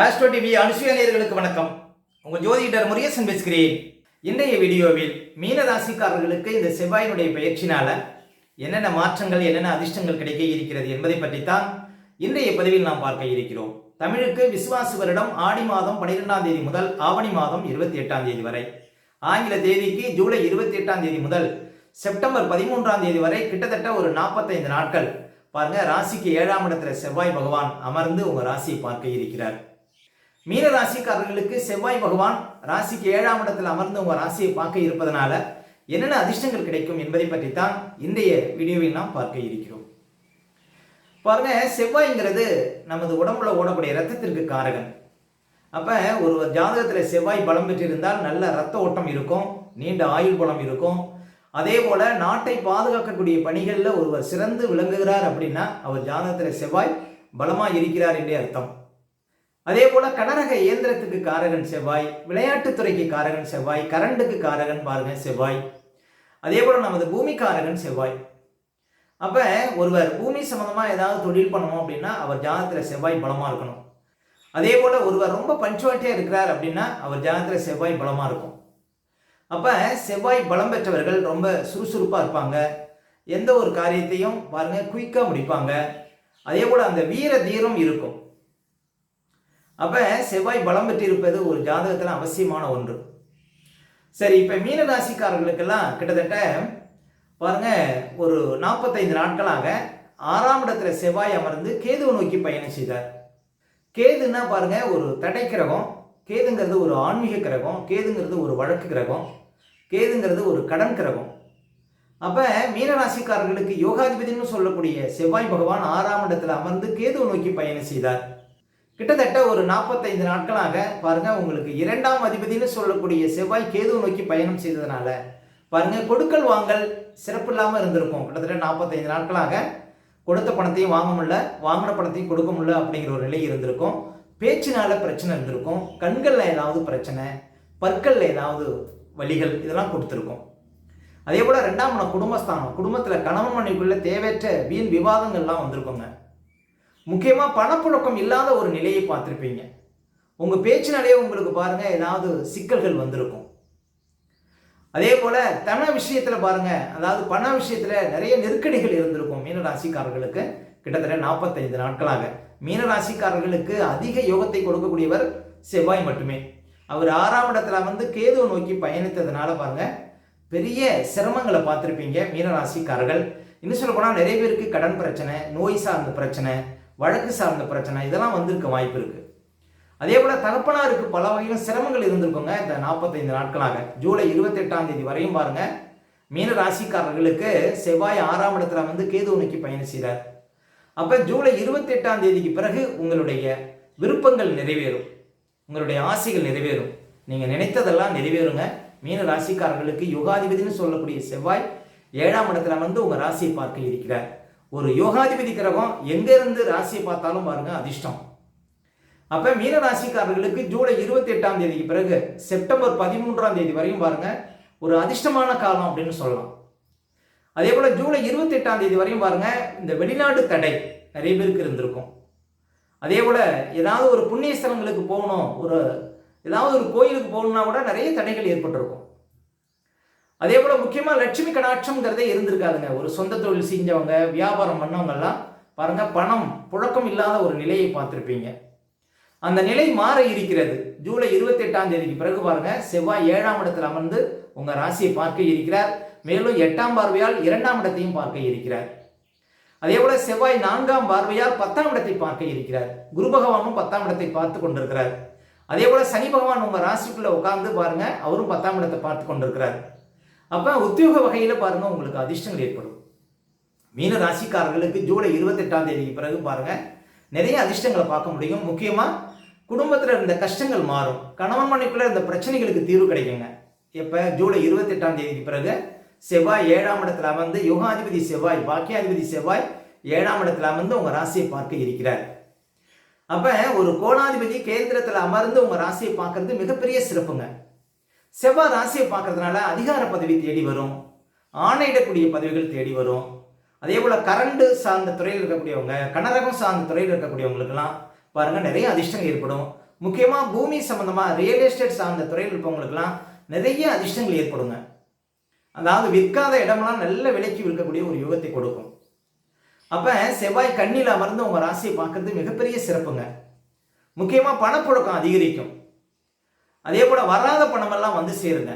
Astro TV Anusuya வணக்கம். உங்கள் ஜோதிடர் முருகேசன் பேசுகிறேன். இன்றைய வீடியோவில் மீனராசிக்காரர்களுக்கு இந்த செவ்வாயினுடைய பயிற்சினால என்னென்ன மாற்றங்கள் என்னென்ன அதிர்ஷ்டங்கள் கிடைக்க இருக்கிறது என்பதை பற்றித்தான் இன்றைய பதிவில் நாம் பார்க்க இருக்கிறோம். தமிழுக்கு விசுவாசு வருடம் ஆடி மாதம் பனிரெண்டாம் தேதி முதல் ஆவணி மாதம் இருபத்தி எட்டாம் தேதி வரை. ஆங்கில தேதிக்கு ஜூலை இருபத்தி எட்டாம் தேதி முதல் செப்டம்பர் பதிமூன்றாம் தேதி வரை கிட்டத்தட்ட ஒரு நாற்பத்தைந்து நாட்கள். பாருங்க ராசிக்கு ஏழாம் இடத்துல செவ்வாய் பகவான் அமர்ந்து உங்க ராசியை பார்க்க இருக்கிறார். மீன ராசிக்காரர்களுக்கு செவ்வாய் பகவான் ராசிக்கு ஏழாம் இடத்தில் அமர்ந்து உங்கள் ராசியை பார்க்க இருப்பதனால என்னென்ன அதிர்ஷ்டங்கள் கிடைக்கும் என்பதை பற்றி தான் இன்றைய வீடியோவில் நாம் பார்க்க இருக்கிறோம். பாருங்க செவ்வாய்ங்கிறது நமது உடம்புல ஓடக்கூடிய ரத்தத்திற்கு காரகன். அப்ப ஒரு ஜாதகத்தில் செவ்வாய் பலம் பெற்றிருந்தால் நல்ல ரத்த ஓட்டம் இருக்கும் நீண்ட ஆயுள் பலம் இருக்கும். அதே போல நாட்டை பாதுகாக்கக்கூடிய பணிகளில் ஒருவர் சிறந்து விளங்குகிறார் அப்படின்னா அவர் ஜாதகத்தில் செவ்வாய் பலமாக இருக்கிறார் என்றே அர்த்தம். அதே போல கனரக இயந்திரத்துக்கு காரகன் செவ்வாய் விளையாட்டுத்துறைக்கு காரகன் செவ்வாய் கரண்டுக்கு காரகன் பாருங்க செவ்வாய். அதே போல நமது பூமி காரகன் செவ்வாய். அப்ப ஒருவர் பூமி சம்மந்தமாக ஏதாவது தொழில் பண்ணணும் அப்படின்னா அவர் ஜாதகத்துல செவ்வாய் பலமா இருக்கணும். அதே போல ஒருவர் ரொம்ப பஞ்சுவாலிட்டியா இருக்கிறார் அப்படின்னா அவர் ஜாதகத்துல செவ்வாய் பலமா இருக்கும். அப்ப செவ்வாய் பலம் பெற்றவர்கள் ரொம்ப சுறுசுறுப்பா இருப்பாங்க. எந்த ஒரு காரியத்தையும் பாருங்க குயிக்கா முடிப்பாங்க. அதே போல அந்த வீர தீரம் இருக்கும். அப்ப செவ்வாய் பலம் பெற்றிருப்பது ஒரு ஜாதகத்தில் அவசியமான ஒன்று. சரி இப்போ மீன ராசிக்காரர்களுக்கெல்லாம் கிட்டத்தட்ட பாருங்க ஒரு நாற்பத்தைந்து நாட்களாக ஆறாம் இடத்துல செவ்வாய் அமர்ந்து கேதுவை நோக்கி பயணம் செய்தார். கேதுன்னா பாருங்க ஒரு தடை கிரகம் கேதுங்கிறது ஒரு ஆன்மீக கிரகம் கேதுங்கிறது ஒரு வழக்கு கிரகம் கேதுங்கிறது ஒரு கடன் கிரகம். அப்போ மீனராசிக்காரர்களுக்கு யோகாதிபதினு சொல்லக்கூடிய செவ்வாய் பகவான் ஆறாம் இடத்துல அமர்ந்து கேதுவை நோக்கி பயணம் செய்தார். கிட்டத்தட்ட ஒரு நாற்பத்தைந்து நாட்களாக பாருங்க உங்களுக்கு இரண்டாம் அதிபதினு சொல்லக்கூடிய செவ்வாய் கேதுவை நோக்கி பயணம் செய்ததுனால பாருங்க கொடுக்கல் வாங்கல் சிறப்பு இல்லாமல் இருந்திருக்கும். கிட்டத்தட்ட நாற்பத்தைந்து நாட்களாக கொடுத்த பணத்தையும் வாங்க முடியல வாங்கின பணத்தையும் கொடுக்க முடியல அப்படிங்கிற ஒரு நிலை இருந்திருக்கும். பேச்சினால பிரச்சனை இருந்திருக்கும். கண்களில் ஏதாவது பிரச்சனை பற்களில் ஏதாவது வலிகள் இதெல்லாம் கொடுத்துருக்கும். அதே போல் ரெண்டாம் குடும்பஸ்தானம். குடும்பத்தில் கணவன் மனைவிக்குள்ள தேவையற்ற வீண் விவாதங்கள்லாம் வந்திருக்கோங்க. முக்கியமாக பணப்புழக்கம் இல்லாத ஒரு நிலையை பார்த்துருப்பீங்க. உங்கள் பேச்சினாலே உங்களுக்கு பாருங்கள் ஏதாவது சிக்கல்கள் வந்திருக்கும். அதே போல் தன விஷயத்தில் பாருங்கள் அதாவது பண விஷயத்தில் நிறைய நெருக்கடிகள் இருந்திருக்கும் மீனராசிக்காரர்களுக்கு கிட்டத்தட்ட நாற்பத்தைந்து நாட்களாக. மீனராசிக்காரர்களுக்கு அதிக யோகத்தை கொடுக்கக்கூடியவர் செவ்வாய் மட்டுமே. அவர் ஆறாம் இடத்துல வந்து கேதுவை நோக்கி பயணித்ததுனால பாருங்க பெரிய சிரமங்களை பார்த்துருப்பீங்க மீனராசிக்காரர்கள். இன்னும் சொல்ல போனால் நிறைய பேருக்கு கடன் பிரச்சனை நோய் சார்ந்த பிரச்சனை வழக்கு சார்ந்த பிரச்சனை இதெல்லாம் வந்திருக்க வாய்ப்பு இருக்கு. அதே போல தகப்பனாருக்கு பல வகையிலும் சிரமங்கள் இருந்திருக்குங்க. இந்த நாற்பத்தைந்து நாட்களாக. ஜூலை இருபத்தெட்டாம் தேதி வரையும் பாருங்க. மீன ராசிக்காரர்களுக்கு செவ்வாய் ஆறாம் இடத்துல வந்து கேது நோக்கி பயணம் செய்கிறார் அப்ப ஜூலை இருபத்தெட்டாம் தேதிக்கு பிறகு உங்களுடைய விருப்பங்கள் நிறைவேறும். உங்களுடைய ஆசைகள் நிறைவேறும். நீங்க நினைத்ததெல்லாம் நிறைவேறுங்க. மீன ராசிக்காரர்களுக்கு யுகாதிபதினு சொல்லக்கூடிய செவ்வாய் ஏழாம் இடத்துல வந்து உங்க ராசியை பார்க்க இருக்கிறார். ஒரு யோகாதிபதி கிரகம் எங்கேருந்து ராசியை பார்த்தாலும் பாருங்க அதிர்ஷ்டம். அப்போ மீன ராசிக்காரர்களுக்கு ஜூலை இருபத்தி எட்டாம் தேதிக்கு பிறகு செப்டம்பர் பதிமூன்றாம் தேதி வரையும் பாருங்க ஒரு அதிர்ஷ்டமான காலம் அப்படின்னு சொல்லலாம். அதே போல ஜூலை இருபத்தி எட்டாம் தேதி வரையும் பாருங்க இந்த வெளிநாடு தடை நிறைய பேருக்கு இருந்திருக்கும். அதே போல ஏதாவது ஒரு புண்ணிய ஸ்தலங்களுக்கு போகணும் ஒரு ஏதாவது ஒரு கோயிலுக்கு போகணும்னா கூட நிறைய தடைகள் ஏற்பட்டிருக்கும். அதே போல முக்கியமா லட்சுமி கடாட்சம்ங்கிறதே இருந்திருக்காதுங்க. ஒரு சொந்த தொழில் செஞ்சவங்க வியாபாரம் பண்ணவங்கெல்லாம் பாருங்க பணம் புழக்கம் இல்லாத ஒரு நிலையை பார்த்துருப்பீங்க. அந்த நிலை மாற இருக்கிறது. ஜூலை இருபத்தி எட்டாம் தேதிக்கு பிறகு பாருங்க செவ்வாய் ஏழாம் இடத்தில் அமர்ந்து உங்க ராசியை பார்க்க இருக்கிறார். மேலும் எட்டாம் பார்வையால் இரண்டாம் இடத்தையும் பார்க்க இருக்கிறார். அதே போல செவ்வாய் நான்காம் பார்வையால் பத்தாம் இடத்தை பார்க்க இருக்கிறார். குரு பகவானும் பத்தாம் இடத்தை பார்த்து கொண்டிருக்கிறார். அதே போல சனி பகவான் உங்க ராசிக்குள்ள உட்கார்ந்து பாருங்க அவரும் பத்தாம் இடத்தை பார்த்து கொண்டிருக்கிறார். அப்போ உத்தியோக வகையில் பாருங்கள் உங்களுக்கு அதிர்ஷ்டங்கள் ஏற்படும். மீன ராசிக்காரர்களுக்கு ஜூலை இருபத்தெட்டாம் தேதிக்கு பிறகு பாருங்கள் நிறைய அதிர்ஷ்டங்களை பார்க்க முடியும். முக்கியமாக குடும்பத்தில் இருந்த கஷ்டங்கள் மாறும். கணவன் மனைக்குள்ள இருந்த பிரச்சனைகளுக்கு தீர்வு கிடைக்குங்க. இப்போ ஜூலை இருபத்தெட்டாம் தேதிக்கு பிறகு செவ்வாய் ஏழாம் இடத்துல அமர்ந்து யுகாதிபதி செவ்வாய் பாக்கியாதிபதி செவ்வாய் ஏழாம் இடத்துல அமர்ந்து உங்கள் ராசியை பார்க்க இருக்கிறார். அப்போ ஒரு கோணாதிபதி கேந்திரத்தில் அமர்ந்து உங்கள் ராசியை பார்க்கறது மிகப்பெரிய சிறப்புங்க. செவ்வாய் ராசியை பார்க்கறதுனால அதிகார பதவி தேடி வரும். ஆணையிடக்கூடிய பதவிகள் தேடி வரும். அதே போல் கரண்டு சார்ந்த துறையில் இருக்கக்கூடியவங்க கனரகம் சார்ந்த துறையில் இருக்கக்கூடியவங்களுக்கெல்லாம் பாருங்கள் நிறைய அதிர்ஷ்டம் ஏற்படும். முக்கியமாக பூமி சம்மந்தமாக ரியல் எஸ்டேட் சார்ந்த துறையில் இருப்பவங்களுக்கெல்லாம் நிறைய அதிர்ஷ்டங்கள் ஏற்படுங்க. அதாவது விற்காத இடமெல்லாம் நல்ல விலைக்கு விற்கக்கூடிய ஒரு யுகத்தை கொடுக்கும். அப்போ செவ்வாய் கண்ணில் அமர்ந்து உங்கள் ராசியை பார்க்கறது மிகப்பெரிய சிறப்புங்க. முக்கியமாக பணப்புழக்கம் அதிகரிக்கும். அதே போல் வராத பணமெல்லாம் வந்து சேருங்க.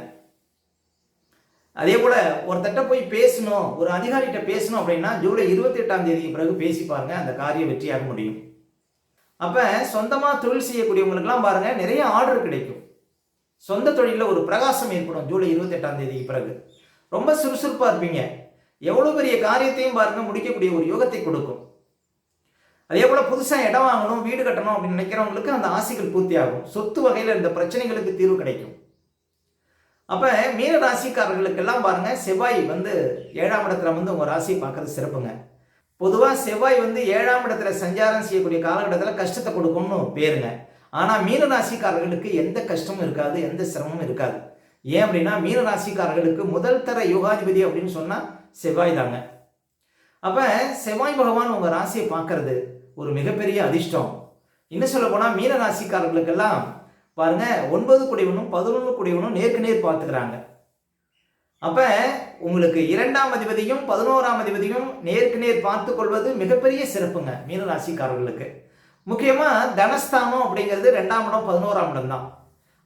அதே போல் ஒருத்தட்ட போய் பேசணும் ஒரு அதிகாரிகிட்ட பேசணும் அப்படின்னா ஜூலை இருபத்தி எட்டாம் தேதிக்கு பிறகு பேசி பாருங்க அந்த காரியம் வெற்றியாக முடியும். அப்போ சொந்தமாக தொழில் செய்யக்கூடியவங்களுக்கெல்லாம் பாருங்கள் நிறைய ஆர்டர் கிடைக்கும். சொந்த தொழிலில் ஒரு பிரகாசம் ஏற்படும் ஜூலை இருபத்தி எட்டாம் தேதிக்கு பிறகு. ரொம்ப சுறுசுறுப்பாக இருப்பீங்க. எவ்வளோ பெரிய காரியத்தையும் பாருங்கள் முடிக்கக்கூடிய ஒரு யோகத்தை கொடுக்கும். அதே போல் புதுசாக இடம் வாங்கணும் வீடு கட்டணும் அப்படின்னு நினைக்கிறவங்களுக்கு அந்த ஆசைகள் பூர்த்தி ஆகும் சொத்து வகையில் இந்த பிரச்சனைகளுக்கு தீர்வு கிடைக்கும். அப்போ மீன ராசிக்காரர்களுக்கெல்லாம் பாருங்க செவ்வாய் வந்து ஏழாம் இடத்துல வந்து உங்கள் ராசியை பார்க்கறது சிறப்புங்க. பொதுவாக செவ்வாய் வந்து ஏழாம் இடத்துல சஞ்சாரம் செய்யக்கூடிய காலகட்டத்தில் கஷ்டத்தை கொடுக்கும்னு பேருங்க. ஆனால் மீன ராசிக்காரர்களுக்கு எந்த கஷ்டமும் இருக்காது எந்த சிரமமும் இருக்காது. ஏன் அப்படின்னா மீன ராசிக்காரர்களுக்கு முதல் தர யோகாதிபதி அப்படின்னு சொன்னால் செவ்வாய் தாங்க. அப்போ செவ்வாய் பகவான் உங்கள் ராசியை பார்க்கறது ஒரு மிகப்பெரிய அதிர்ஷ்டம். இன்னும் சொல்ல போனால் மீன ராசிக்காரர்களுக்கெல்லாம் பாருங்க ஒன்பது குடைவனும் பதினொன்று குடைவனும் நேருக்கு நேர் பார்த்துக்கிறாங்க. அப்ப உங்களுக்கு இரண்டாம் அதிபதியும் பதினோராம் அதிபதியும் நேருக்கு நேர் பார்த்து கொள்வது மிகப்பெரிய சிறப்புங்க மீன ராசிக்காரர்களுக்கு. முக்கியமா தனஸ்தானம் அப்படிங்கிறது ரெண்டாம் இடம் பதினோராம் இடம் தான்.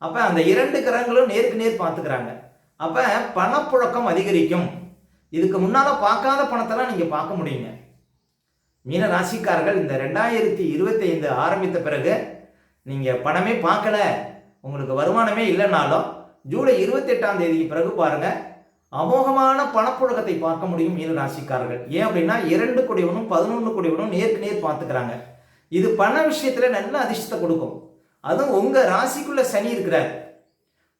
அப்ப அந்த இரண்டு கிரகங்களும் நேருக்கு நேர் பார்த்துக்கிறாங்க. அப்ப பணப்புழக்கம் அதிகரிக்கும். இதுக்கு முன்னால பார்க்காத பணத்தெல்லாம் நீங்க பார்க்க முடியுங்க. மீன ராசிக்காரர்கள் இந்த ரெண்டாயிரத்தி இருபத்தி ஐந்து ஆரம்பித்த பிறகு நீங்கள் பணமே பார்க்கல உங்களுக்கு வருமானமே இல்லைனாலும் ஜூலை இருபத்தெட்டாம் தேதிக்கு பிறகு பாருங்கள் அமோகமான பணப்புழக்கத்தை பார்க்க முடியும் மீன ராசிக்காரர்கள். ஏன் அப்படின்னா இரண்டு குடிவனும் பதினொன்று குடிவனும் நேருக்கு நேர் பார்த்துக்கிறாங்க. இது பண விஷயத்தில் நல்ல அதிர்ஷ்டத்தை கொடுக்கும். அதுவும் உங்கள் ராசிக்குள்ள சனி இருக்கிறார்.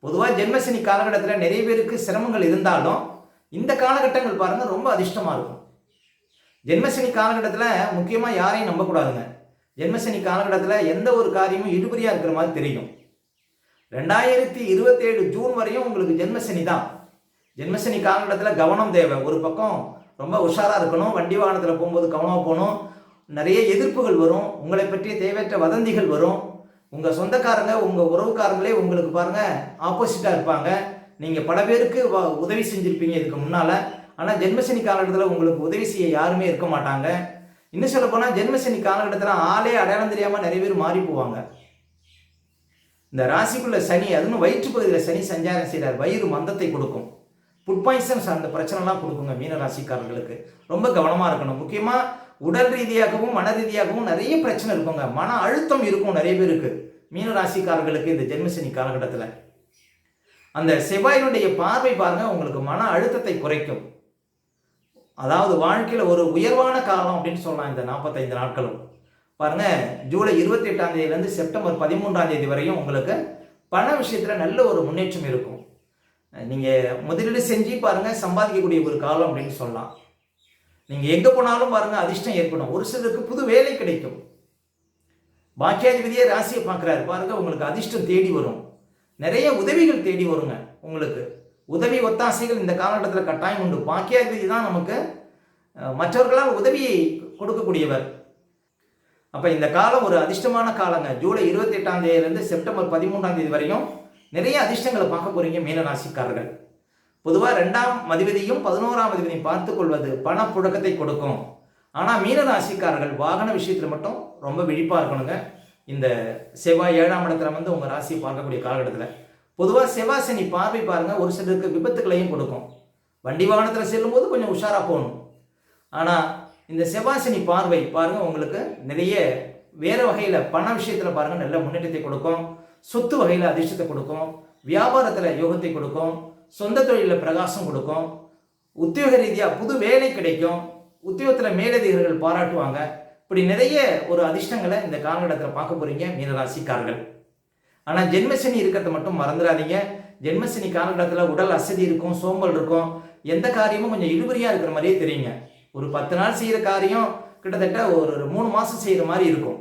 பொதுவாக ஜென்மசனி காலகட்டத்தில் நிறைய பேருக்கு சிரமங்கள் இருந்தாலும் இந்த காலகட்டங்கள் பாருங்கள் ரொம்ப அதிர்ஷ்டமாக இருக்கும். ஜென்மசனி காலகட்டத்தில் முக்கியமாக யாரையும் நம்பக்கூடாதுங்க. ஜென்மசனி காலகட்டத்தில் எந்த ஒரு காரியமும் இழுபறியாக இருக்கிற மாதிரி தெரியும். ரெண்டாயிரத்தி இருபத்தேழு ஜூன் வரையும் உங்களுக்கு ஜென்மசனி தான். ஜென்மசனி காலகட்டத்தில் கவனம் தேவை. ஒரு பக்கம் ரொம்ப உஷாராக இருக்கணும் வண்டி வாகனத்தில் போகும்போது கவனமாக போகணும் நிறைய எதிர்ப்புகள் வரும் உங்களை பற்றிய தேவையற்ற வதந்திகள் வரும். உங்கள் சொந்தக்காரங்க உங்கள் உறவுக்காரங்களே உங்களுக்கு பாருங்கள் ஆப்போசிட்டாக இருப்பாங்க. நீங்கள் பல பேருக்கு வ- உதவி செஞ்சுருப்பீங்க இதுக்கு முன்னால். ஆனால் ஜென்மசனி காலகட்டத்தில் உங்களுக்கு உதவி செய்ய யாருமே இருக்க மாட்டாங்க. இன்னும் சொல்ல போனால் ஜென்மசனி காலகட்டத்தில் ஆளே அடையாளம் தெரியாமல் நிறைய பேர் மாறி போவாங்க. இந்த ராசிக்குள்ள சனி அதுவும் வயிற்று பகுதியில் சனி சஞ்சாரம் செய்கிறார் வயிறு மந்தத்தை கொடுக்கும். ஃபுட் பாய்சன் சார்ந்த பிரச்சனைலாம் கொடுக்குங்க மீன ராசிக்காரர்களுக்கு. ரொம்ப கவனமாக இருக்கணும். முக்கியமாக உடல் ரீதியாகவும் மன ரீதியாகவும் நிறைய பிரச்சனை இருக்குங்க. மன அழுத்தம் இருக்கும் நிறைய பேருக்கு. மீன ராசிக்காரர்களுக்கு இந்த ஜென்மசனி காலகட்டத்தில். அந்த செவ்வாயினுடைய பார்வை பாருங்க உங்களுக்கு மன அழுத்தத்தை குறைக்கும். அதாவது வாழ்க்கையில் ஒரு உயர்வான காலம் அப்படின்னு சொல்லலாம் இந்த நாற்பத்தைந்து நாட்களும். பாருங்க ஜூலை இருபத்தி எட்டாம் தேதியிலேருந்து செப்டம்பர் பதிமூன்றாம் தேதி வரையும் உங்களுக்கு பண விஷயத்தில் நல்ல ஒரு முன்னேற்றம் இருக்கும். நீங்கள் முதலீடு செஞ்சு பாருங்க சம்பாதிக்கக்கூடிய ஒரு காலம் அப்படின்னு சொல்லலாம். நீங்கள் எங்கே போனாலும் பாருங்க அதிர்ஷ்டம் ஏற்படும். ஒரு சிலருக்கு புது வேலை கிடைக்கும். பாக்கியாதிபதியே ராசியை பார்க்குறாரு. பாருங்க உங்களுக்கு அதிர்ஷ்டம் தேடி வரும். நிறைய உதவிகள் தேடி வருங்க உங்களுக்கு. உதவி ஒத்தாசைகள் இந்த காலகட்டத்தில் கட்டாயம் உண்டு. பாக்கியாதிபதி தான் நமக்கு மற்றவர்களால் உதவியை கொடுக்கக்கூடியவர். அப்போ இந்த காலம் ஒரு அதிர்ஷ்டமான காலங்க. ஜூலை இருபத்தி எட்டாம் தேதியிலேருந்து செப்டம்பர் பதிமூன்றாம் தேதி வரையும் நிறைய அதிர்ஷ்டங்களை பார்க்க போறீங்க மீனராசிக்காரர்கள். பொதுவாக ரெண்டாம் அதிபதியும் பதினோராம் அதிபதியும் பார்த்து கொள்வது பணப்புழக்கத்தை கொடுக்கும். ஆனால் மீனராசிக்காரர்கள் வாகன விஷயத்தில் மட்டும் ரொம்ப விழிப்பாக இருக்கணுங்க. இந்த செவ்வாய் ஏழாம் இடத்துல வந்து உங்கள் ராசியை பார்க்கக்கூடிய காலகட்டத்தில். பொதுவாக செவ்வாய் சனி பார்வை பாருங்க ஒரு சிலருக்கு விபத்துக்களையும் கொடுக்கும். வண்டி வாகனத்தில் செல்லும்போது கொஞ்சம் உஷாராக போகணும். ஆனால் இந்த செவ்வாய் சனி பார்வை பாருங்கள் உங்களுக்கு நிறைய வேறு வகையில் பண விஷயத்தில் பாருங்கள் நல்ல முன்னேற்றத்தை கொடுக்கும். சொத்து வகையில் அதிர்ஷ்டத்தை கொடுக்கும். வியாபாரத்தில் யோகத்தை கொடுக்கும். சொந்த தொழிலில் பிரகாசம் கொடுக்கும். உத்தியோக ரீதியாக புது வேலை கிடைக்கும். உத்தியோகத்தில் மேலதிகாரிகள் பாராட்டுவாங்க. இப்படி நிறைய ஒரு அதிர்ஷ்டங்களை இந்த காலகட்டத்தில் பார்க்க போகிறீங்க மீனராசிக்காரர்கள். ஆனால் ஜென்மசனி இருக்கிறத மட்டும் மறந்துடாதீங்க. ஜென்மசனி காலகட்டத்தில் உடல் அசதி இருக்கும் சோம்பல் இருக்கும். எந்த காரியமும் கொஞ்சம் இழுபறியாக இருக்கிற மாதிரியே தெரியுங்க. ஒரு பத்து நாள் செய்கிற காரியம் கிட்டத்தட்ட ஒரு ஒரு மூணு மாதம் செய்கிற மாதிரி இருக்கும்.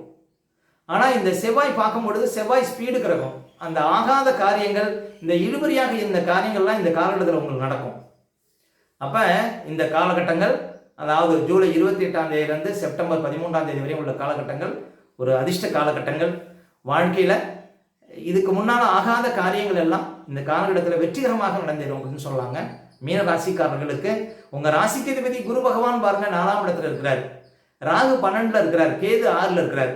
ஆனால் இந்த செவ்வாய் பார்க்கும்பொழுது செவ்வாய் ஸ்பீடு கிரகம். அந்த ஆகாத காரியங்கள் இந்த இழுபறியாக இருந்த காரியங்கள்லாம் இந்த காலகட்டத்தில் உங்களுக்கு நடக்கும். அப்போ இந்த காலகட்டங்கள் அதாவது ஜூலை இருபத்தி எட்டாம் தேதியிலேருந்து செப்டம்பர் பதிமூன்றாம் தேதி வரை உள்ள காலகட்டங்கள் ஒரு அதிர்ஷ்ட காலகட்டங்கள். வாழ்க்கையில் இதுக்கு முன்னால் ஆகாத காரியங்கள் எல்லாம் இந்த காலகட்டத்தில் வெற்றிகரமாக நடந்தேறும் அப்படின்னு சொல்லாங்க. மீன ராசிக்காரர்களுக்கு உங்கள் ராசிக்கு அதிபதி குரு பகவான் பாருங்க நாலாம் இடத்துல இருக்கிறார். ராகு பன்னெண்டில் இருக்கிறார் கேது ஆறில் இருக்கிறார்.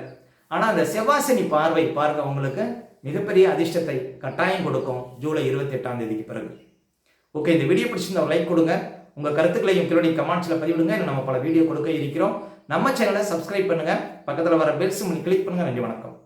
ஆனால் அந்த செவ்வாசனி பார்வை பாருங்க உங்களுக்கு மிகப்பெரிய அதிர்ஷ்டத்தை கட்டாயம் கொடுக்கும் ஜூலை இருபத்தி எட்டாம் தேதிக்கு பிறகு. ஓகே இந்த வீடியோ பிடிச்சிருந்தா லைக் கொடுங்க. உங்கள் கருத்துக்களையும் கிளோடி கமெண்ட்ஸில் பதிவிடுங்க. நம்ம பல வீடியோ கொடுக்க இருக்கிறோம். நம்ம சேனலை சப்ஸ்கிரைப் பண்ணுங்கள் பக்கத்தில் வர பெல்ஸ் கிளிக் பண்ணுங்கள் நன்றி வணக்கம்.